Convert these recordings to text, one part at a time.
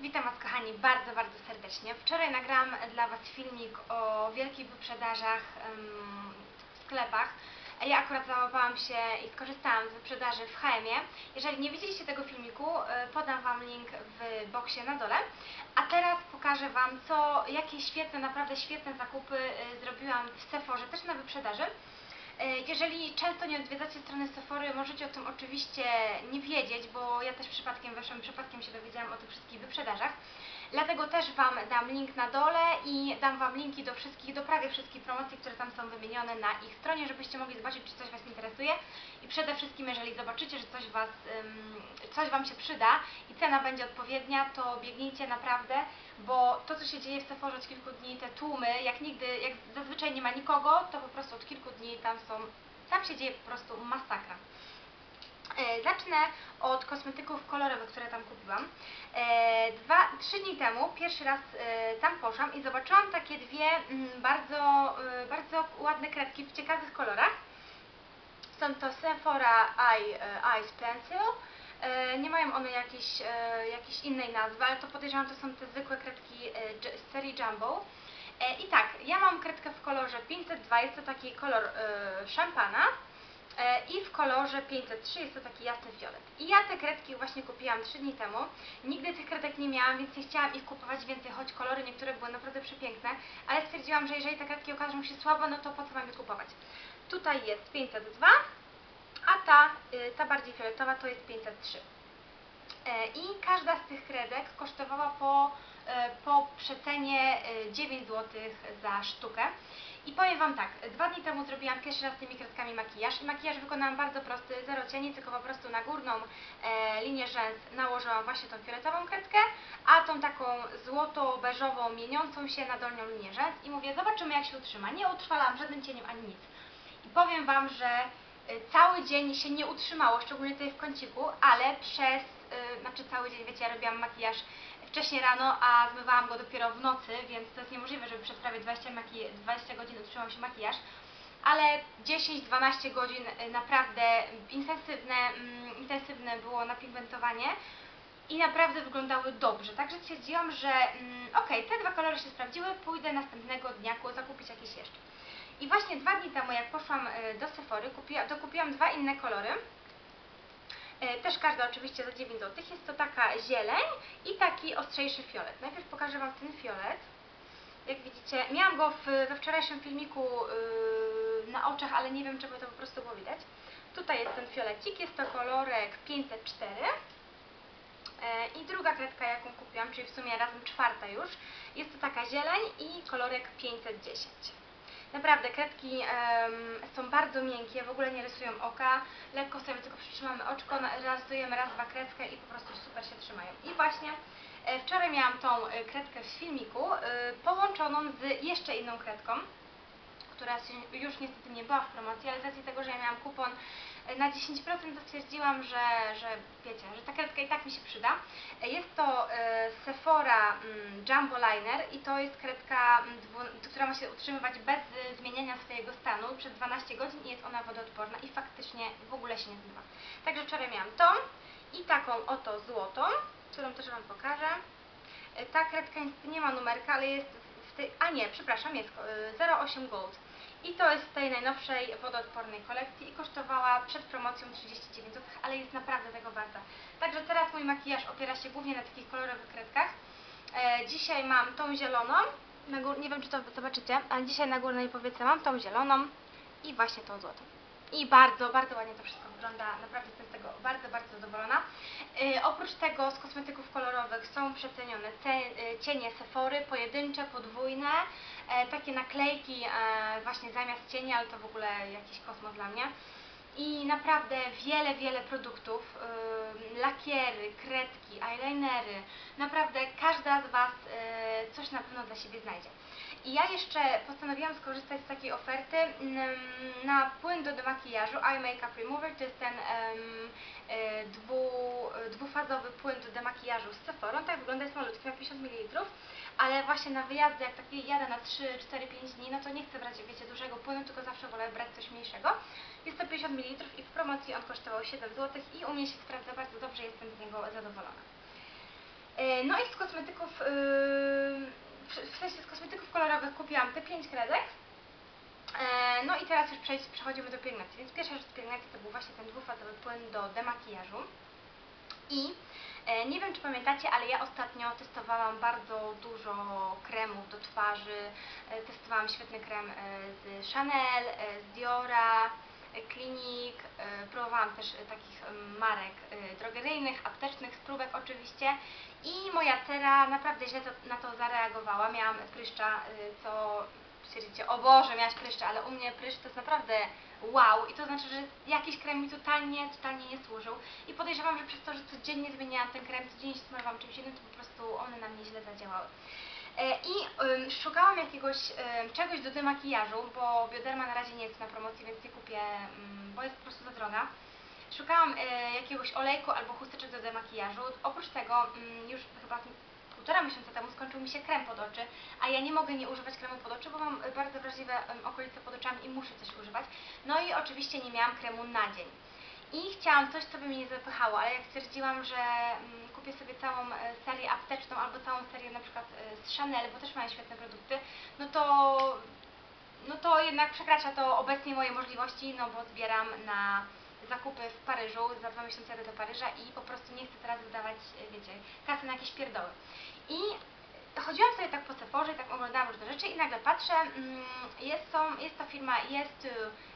Witam Was kochani bardzo, bardzo serdecznie. Wczoraj nagrałam dla Was filmik o wielkich wyprzedażach w sklepach. Ja akurat załapałam się i skorzystałam z wyprzedaży w H&M-ie. Jeżeli nie widzieliście tego filmiku, e, podam Wam link w boksie na dole. A teraz pokażę Wam, co, jakie świetne, naprawdę świetne zakupy e, zrobiłam w Sephorze, też na wyprzedaży. E, Jeżeli często nie odwiedzacie strony Sephory, możecie o tym oczywiście nie wiedzieć, bo ja też przypadkiem weszłam, przypadkiem się dowiedziałam o tych wszystkich wyprzedażach. Dlatego też Wam dam link na dole i dam Wam linki do wszystkich, do prawie wszystkich promocji, które tam są wymienione na ich stronie, żebyście mogli zobaczyć, czy coś Was interesuje. I przede wszystkim, jeżeli zobaczycie, że coś, was, coś Wam się przyda i cena będzie odpowiednia, to biegnijcie naprawdę, bo to, co się dzieje w Sephorze od kilku dni, te tłumy, jak nigdy, jak zazwyczaj nie ma nikogo, to po prostu od kilku dni tam są, tam się dzieje po prostu masakra. E, Zacznę od kosmetyków kolorowych, które tam kupiłam. E, Dwa, trzy dni temu pierwszy raz e, tam poszłam i zobaczyłam takie dwie mm, bardzo, bardzo ładne kredki w ciekawych kolorach. Są to Sephora Eye, Eyes Pencil. Nie mają one jakiejś, jakiejś innej nazwy, ale to podejrzewam, to są te zwykłe kredki z serii Jumbo. I tak, ja mam kredkę w kolorze 502, jest to taki kolor szampana. E, I w kolorze 503 jest to taki jasny fiolet. I ja te kredki właśnie kupiłam 3 dni temu. Nigdy tych kredek nie miałam, więc nie chciałam ich kupować więcej, choć kolory niektóre były naprawdę przepiękne, ale stwierdziłam, że jeżeli te kredki okażą się słabe, no to po co mam je kupować. Tutaj jest 502, a ta, y, ta bardziej fioletowa to jest 503. E, I każda z tych kredek kosztowała po przecenie e, 9 zł za sztukę. I powiem Wam tak, dwa dni temu zrobiłam pierwszy raz tymi kredkami makijaż i makijaż wykonałam bardzo prosty, zero cieni, tylko po prostu na górną e, linię rzęs nałożyłam właśnie tą fioletową kredkę, a tą taką złoto-beżową, mieniącą się na dolną linię rzęs i mówię, zobaczymy jak się utrzyma. Nie utrwalałam żadnym cieniem ani nic. I powiem Wam, że y, cały dzień się nie utrzymało, szczególnie tutaj w kąciku, ale przez, y, znaczy cały dzień, wiecie, ja robiłam makijaż wcześniej rano, a zmywałam go dopiero w nocy, więc to jest niemożliwe, żeby przez prawie 20, maki- 20 godzin utrzymał się makijaż. Ale 10-12 godzin y, naprawdę intensywne, mm, intensywne było napigmentowanie i naprawdę wyglądały dobrze. Także stwierdziłam, że mm, okej, te dwa kolory się sprawdziły, pójdę następnego dnia ku- zakupić jakieś jeszcze. I właśnie dwa dni temu, jak poszłam e, do Sephory, kupiła, dokupiłam dwa inne kolory. E, Też każda oczywiście za 9 zł. Jest to taka zieleń i taki ostrzejszy fiolet. Najpierw pokażę Wam ten fiolet. Jak widzicie, miałam go w, we wczorajszym filmiku yy, na oczach, ale nie wiem, czego to po prostu było widać. Tutaj jest ten fiolecik, jest to kolorek 504. E, I druga kredka, jaką kupiłam, czyli w sumie razem czwarta już, jest to taka zieleń i kolorek 510. Naprawdę, kredki są bardzo miękkie, w ogóle nie rysują oka, lekko sobie tylko przytrzymamy oczko, rysujemy raz, dwa kredkę i po prostu super się trzymają. I właśnie e, wczoraj miałam tą e, kredkę w filmiku e, połączoną z jeszcze inną kredką, która już niestety nie była w promocji, ale z racji tego, że ja miałam kupon na 10% to stwierdziłam, że, że wiecie, że ta kredka i tak mi się przyda. E, Jest to e, Sephora mm, Jumbo Liner i to jest kredka, mm, która ma się utrzymywać bez e, zmieniania swojego stanu przez 12 godzin i jest ona wodoodporna i faktycznie w ogóle się nie zmywa. Także wczoraj miałam tą i taką oto złotą, którą też Wam pokażę. E, Ta kredka nie ma numerka, ale jest w tej, a nie, przepraszam, jest e, 08 Gold. I to jest z tej najnowszej wodoodpornej kolekcji i kosztowała przed promocją 39 zł, ale jest naprawdę tego warta. Także teraz mój makijaż opiera się głównie na takich kolorowych kredkach. E, dzisiaj mam tą zieloną, gór, nie wiem czy to zobaczycie, ale dzisiaj na górnej powiece mam tą zieloną i właśnie tą złotą. I bardzo, bardzo ładnie to wszystko wygląda, naprawdę jestem z tego bardzo, bardzo zadowolona. E, oprócz tego z kosmetyków kolorowych są przecenione ce, e, cienie Sephory, pojedyncze, podwójne, takie naklejki e, właśnie zamiast cieni, ale to w ogóle jakiś kosmos dla mnie. I naprawdę wiele, wiele produktów, ym, lakiery, kredki, eyelinery, naprawdę każda z Was coś na pewno dla siebie znajdzie. I ja jeszcze postanowiłam skorzystać z takiej oferty ym, na płyn do demakijażu Eye Makeup Remover, to jest ten dwu, dwufazowy płyn do demakijażu z Sephora, tak wygląda, jest malutki, ma 50 ml, ale właśnie na wyjazdy, jak taki jadę na 3, 4, 5 dni, no to nie chcę brać, wiecie, dużego płynu, tylko zawsze wolę brać coś mniejszego. Jest to 50 ml i w promocji on kosztował 7 zł i u mnie się sprawdza bardzo dobrze, jestem z niego zadowolona. E, No i z kosmetyków, yy, w- sensie z kosmetyków kolorowych kupiłam te 5 kredek. E, No i teraz już przechodzimy do pielęgnacji. Więc pierwsza rzecz z pielęgnacji to był właśnie ten dwufazowy płyn do demakijażu. I nie wiem czy pamiętacie, ale ja ostatnio testowałam bardzo dużo kremów do twarzy. E, Testowałam świetny krem e, z Chanel, e, z Diora, e, e, Próbowałam też e, takich em, marek e, drogeryjnych, aptecznych, z próbek oczywiście. I moja cera naprawdę źle na to zareagowała. Miałam pryszcza, e, co stwierdzicie, o Boże, miałaś pryszcza, ale u mnie pryszcz to jest naprawdę wow i to znaczy, że jakiś krem mi totalnie, totalnie nie służył i podejrzewam, że przez to, że codziennie zmieniałam ten krem, codziennie się smarowałam czymś innym, to po prostu one na mnie źle zadziałały. E, I ym, szukałam jakiegoś ym, czegoś do demakijażu, bo Bioderma na razie nie jest na promocji, więc nie kupię, ym, bo jest po prostu za droga. Szukałam e, jakiegoś olejku albo chusteczek do demakijażu. Oprócz tego już chyba półtora miesiąca temu skończył mi się krem pod oczy, a ja nie mogę nie używać kremu pod oczy, bo mam bardzo wrażliwe okolice pod oczami i muszę coś używać. No i oczywiście nie miałam kremu na dzień. I chciałam coś, co by mnie nie zapychało, ale jak stwierdziłam, że mm, kupię sobie całą e, serię apteczną albo całą serię na przykład e, z Chanel, bo też mają świetne produkty, no to no to jednak przekracza to obecnie moje możliwości, no bo zbieram na zakupy w Paryżu, za dwa miesiące jadę do Paryża i po prostu nie chcę teraz wydawać, e, wiecie, kasy na jakieś pierdoły. I chodziłam sobie tak po Sephorze i tak oglądałam różne rzeczy i nagle patrzę, mm, jest, są, jest ta firma Yes to,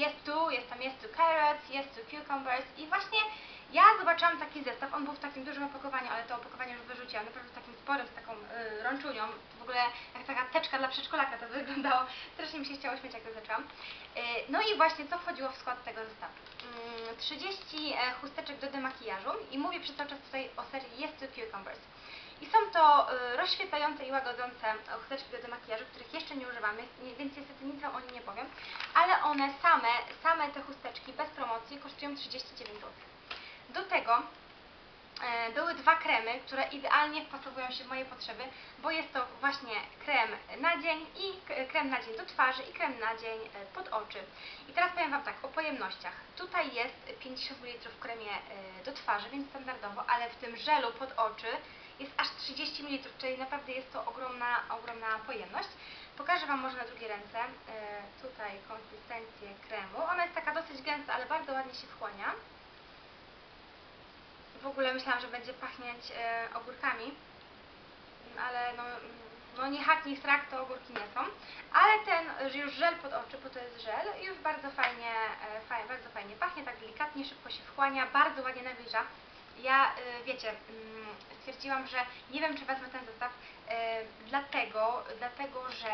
yes to, jest tam Yes to Carrots, Yes to Cucumbers i właśnie ja zobaczyłam taki zestaw, on był w takim dużym opakowaniu, ale to opakowanie już wyrzuciłam, naprawdę takim sporym, z taką y, rączunią, w ogóle jak taka teczka dla przedszkolaka to wyglądało, strasznie mi się chciało śmiać jak to zaczęłam. Y, no i właśnie co wchodziło w skład tego zestawu? Mm, 30 e, chusteczek do demakijażu i mówię przez cały czas tutaj o serii Yes to Cucumbers. I są to y, rozświetlające i łagodzące chusteczki do demakijażu, których jeszcze nie używam, więc- nie- więc niestety nic o nich nie powiem, ale one same, same te chusteczki bez promocji kosztują 39 zł. Do tego e, były dwa kremy, które idealnie wpasowują się w moje potrzeby, bo jest to właśnie krem na dzień i krem na dzień do twarzy i krem na dzień e, pod oczy. I teraz powiem Wam tak o pojemnościach. Tutaj jest 50 ml w kremie e, do twarzy, więc standardowo, ale w tym żelu pod oczy jest aż 30 ml, czyli naprawdę jest to ogromna, ogromna pojemność. Pokażę Wam może na drugie ręce tutaj konsystencję kremu. Ona jest taka dosyć gęsta, ale bardzo ładnie się wchłania. W ogóle myślałam, że będzie pachnieć e, ogórkami, ale no, mm, no nie hak, nie strak, to ogórki nie są. Ale ten już żel pod oczy, bo to jest żel, już bardzo fajnie, e, fajnie, bardzo fajnie pachnie, tak delikatnie, szybko się wchłania, bardzo ładnie nawilża. Ja, y, wiecie, mm, stwierdziłam, że nie wiem, czy wezmę ten zestaw, y, dlatego, dlatego, że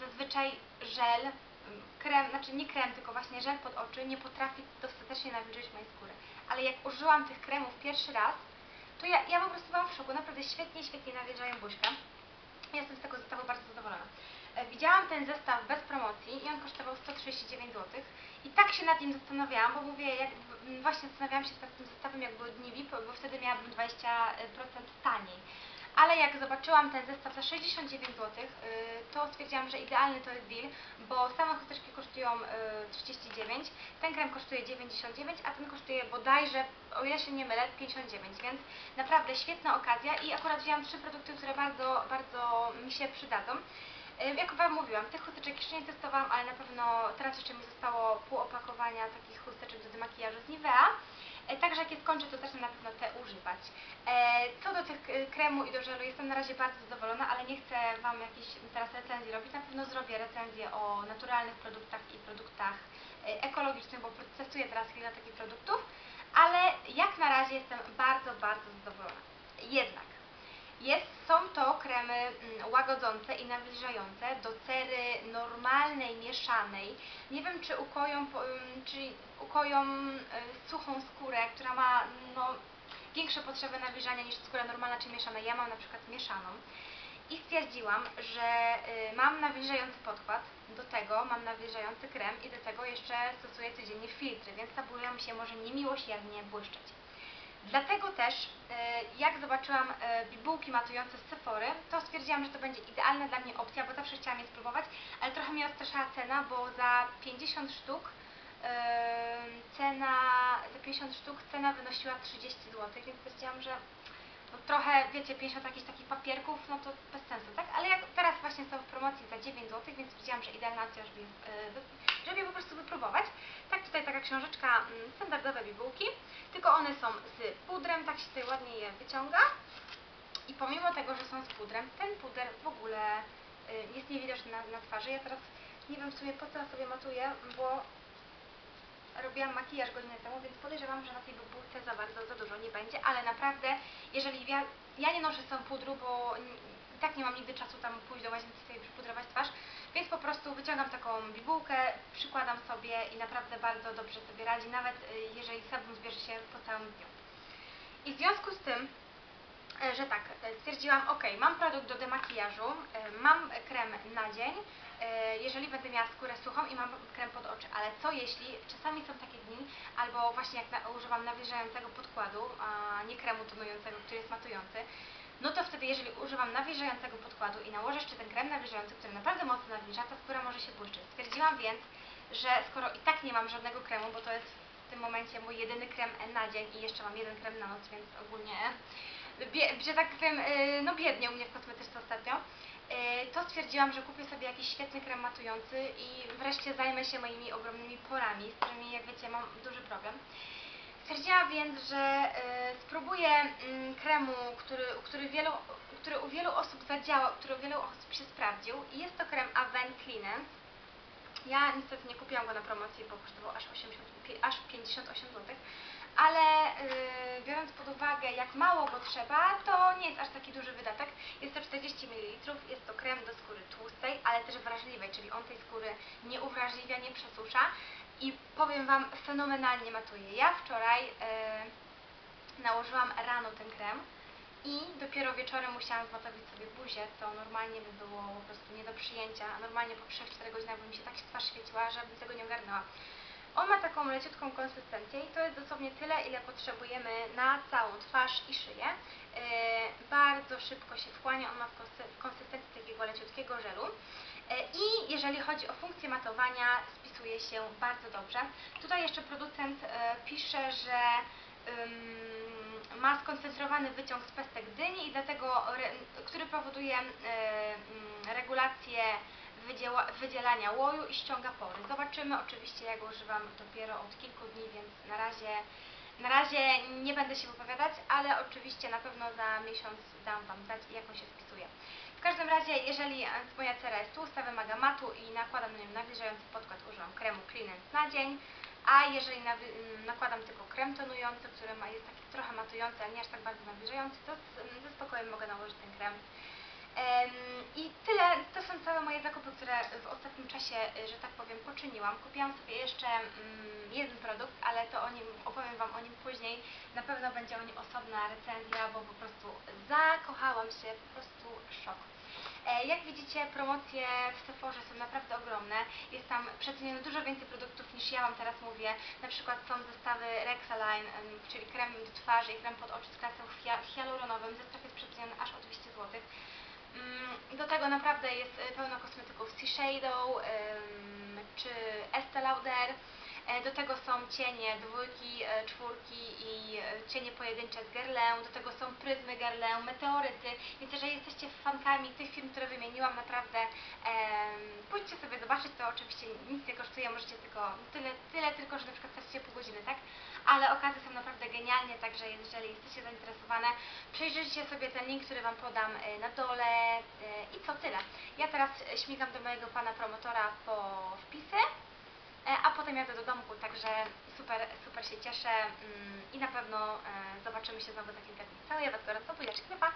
zazwyczaj żel, mm, krem, znaczy nie krem, tylko właśnie żel pod oczy nie potrafi dostatecznie nawilżyć mojej skóry. Ale jak użyłam tych kremów pierwszy raz, to ja, ja po prostu byłam w szoku, naprawdę świetnie, świetnie nawilżają buźkę. Ja Jestem z tego zestawu bardzo zadowolona. E, Widziałam ten zestaw bez promocji i on kosztował 139 zł. I tak się nad nim zastanawiałam, bo mówię, jak, właśnie zastanawiałam się nad tym zestawem, jak były dni VIP, bo wtedy miałabym 20% taniej. Ale jak zobaczyłam ten zestaw za 69 zł, y, to stwierdziłam, że idealny to jest deal, bo same chusteczki kosztują y, 39, ten krem kosztuje 99, a ten kosztuje bodajże, o ile się nie mylę, 59, więc naprawdę świetna okazja i akurat wzięłam trzy produkty, które bardzo, bardzo mi się przydadzą. Y, Jak Wam mówiłam, tych chusteczek jeszcze nie testowałam, ale na pewno teraz jeszcze mi zostało pół opakowania takich chusteczek do demakijażu z Nivea. E, Także jak je skończę, to zacznę na pewno te używać. E, Co do tych e, kremu i do żelu, jestem na razie bardzo zadowolona, ale nie chcę Wam jakiejś teraz recenzji robić. Na pewno zrobię recenzję o naturalnych produktach i produktach ekologicznych, bo testuję teraz kilka takich produktów, ale jak na razie jestem bardzo, bardzo zadowolona. Jednak jest, są to kremy mm, łagodzące i nawilżające do cery normalnej, mieszanej. Nie wiem, czy ukoją, ym, czy ukoją y, suchą skórę, która ma no, większe potrzeby nawilżania niż skóra normalna czy mieszana. Ja mam na przykład mieszaną. I stwierdziłam, że y, mam nawilżający podkład, do tego mam nawilżający krem i do tego jeszcze stosuję codziennie filtry, więc ta mi się może niemiłosiernie błyszczeć. Dlatego też, e, jak zobaczyłam e, bibułki matujące z Sephory, to stwierdziłam, że to będzie idealna dla mnie opcja, bo zawsze chciałam je spróbować, ale trochę mnie odstraszała cena, bo za 50 sztuk e, cena, za 50 sztuk cena wynosiła 30 zł, więc stwierdziłam, że no trochę, wiecie, 50 jakichś takich papierków, no to bez sensu, tak? Ale jak teraz właśnie są w promocji za 9 zł, więc widziałam, że idealna opcja, żeby je, je po prostu wypróbować. Tak, tutaj taka książeczka, mm, standardowe bibułki, tylko one są z pudrem, tak się tutaj ładnie je wyciąga. I pomimo tego, że są z pudrem, ten puder w ogóle y, jest niewidoczny na, na twarzy. Ja teraz nie wiem w sumie po co ja sobie matuję, bo robiłam makijaż godzinę temu, więc podejrzewam, że na tej bibułce za bardzo, za dużo nie będzie, ale naprawdę, jeżeli ja, ja nie noszę sam pudru, bo tak nie mam nigdy czasu tam pójść do łazienki sobie przypudrować twarz, więc po prostu wyciągam taką bibułkę, przykładam sobie i naprawdę bardzo dobrze sobie radzi, nawet y, jeżeli sebum zbierze się po całym dniu. I w związku z tym, e, że tak, e, stwierdziłam, ok, mam produkt do demakijażu, e, mam krem na dzień, jeżeli będę miała skórę suchą i mam krem pod oczy, ale co jeśli czasami są takie dni, albo właśnie jak używam nawilżającego podkładu, a nie kremu tonującego, który jest matujący, no to wtedy jeżeli używam nawilżającego podkładu i nałożę jeszcze ten krem nawilżający, który naprawdę mocno nawilża, ta skóra może się błyszczyć. Stwierdziłam więc, że skoro i tak nie mam żadnego kremu, bo to jest w tym momencie mój jedyny krem na dzień i jeszcze mam jeden krem na noc, więc ogólnie, że tak powiem, yy, no biednie u mnie w kosmetyczce ostatnio, yy, to stwierdziłam, że kupię sobie jakiś świetny krem matujący i wreszcie zajmę się moimi ogromnymi porami, z którymi, jak wiecie, mam duży problem. Stwierdziłam więc, że e, spróbuję mm, kremu, który, który, wielu, który u wielu osób zadziałał, który u wielu osób się sprawdził i jest to krem Aven Cleanance. Ja niestety nie kupiłam go na promocji, bo kosztował aż, 80, pi- aż 58 zł, ale e, biorąc pod uwagę jak mało go trzeba, to nie jest aż taki duży wydatek. Jest to 40 ml, jest to krem do skóry tłustej, ale też wrażliwej, czyli on tej skóry nie uwrażliwia, nie przesusza i powiem Wam, fenomenalnie matuje. Ja wczoraj e, nałożyłam rano ten krem i dopiero wieczorem musiałam zmatowić sobie buzię, co normalnie by było po prostu nie do przyjęcia. a Normalnie po 3-4 godzinach by mi się tak twarz świeciła, że bym tego nie ogarnęła. On ma taką leciutką konsystencję i to jest dosłownie tyle, ile potrzebujemy na całą twarz i szyję. E, bardzo szybko się wchłania, on ma w konsy- w konsystencji takiego leciutkiego żelu. E, I jeżeli chodzi o funkcję matowania, się bardzo dobrze. Tutaj jeszcze producent e, pisze, że ma skoncentrowany wyciąg z pestek dyni i dlatego, który powoduje e, mm, regulację wydziela, wydzielania łoju i ściąga pory. Zobaczymy, oczywiście ja go używam dopiero od kilku dni, więc na razie, na razie nie będę się wypowiadać, ale oczywiście na pewno za miesiąc dam Wam znać, jak on się spisuje. Każdym razie, jeżeli e, moja cera jest tłusta, wymaga matu i nakładam na nią nawilżający podkład, używam kremu Cleanance na dzień, a jeżeli nawi- m, nakładam tylko krem tonujący, który jest taki trochę matujący, ale nie aż tak bardzo nawilżający, to z, ze spokojem mogę nałożyć ten krem. Em, I tyle, to są całe moje zakupy, które w ostatnim czasie, y, że tak powiem, poczyniłam. Kupiłam sobie jeszcze mm, jeden produkt, ale to o nim, opowiem Wam o nim później. Na pewno będzie o nim osobna recenzja, bo po prostu zakochałam się, po prostu szok. E, Jak widzicie, promocje w Sephorze są naprawdę ogromne. Jest tam przecenione dużo więcej produktów niż ja Wam teraz mówię. Na przykład są zestawy Rexaline, czyli krem do twarzy i krem pod oczy z klasą hia- hialuronowym. Zestaw jest przeceniony aż o 200 zł. Mm, Do tego naprawdę jest e, pełno kosmetyków Shiseido ym, czy Estee Lauder. E, Do tego są cienie dwójki, e, czwórki i e, cienie pojedyncze z Guerlain. Do tego są pryzmy Guerlain, meteoryty. Więc jeżeli jesteście fankami tych firm, które wymieniłam, naprawdę pójdźcie sobie zobaczyć. To oczywiście nic nie kosztuje, możecie tylko tyle, tyle tylko, że na przykład stracicie pół godziny, tak? Ale okazje są naprawdę genialnie, także jeżeli jesteście zainteresowane, przejrzyjcie sobie ten link, który Wam podam na dole i co tyle. Ja teraz śmigam do mojego pana promotora po wpisy, a potem jadę do domku, także super, super się cieszę mm, i na pewno e, zobaczymy się znowu za kilka dni. Całuję Was gorąco, buziaczki, pa.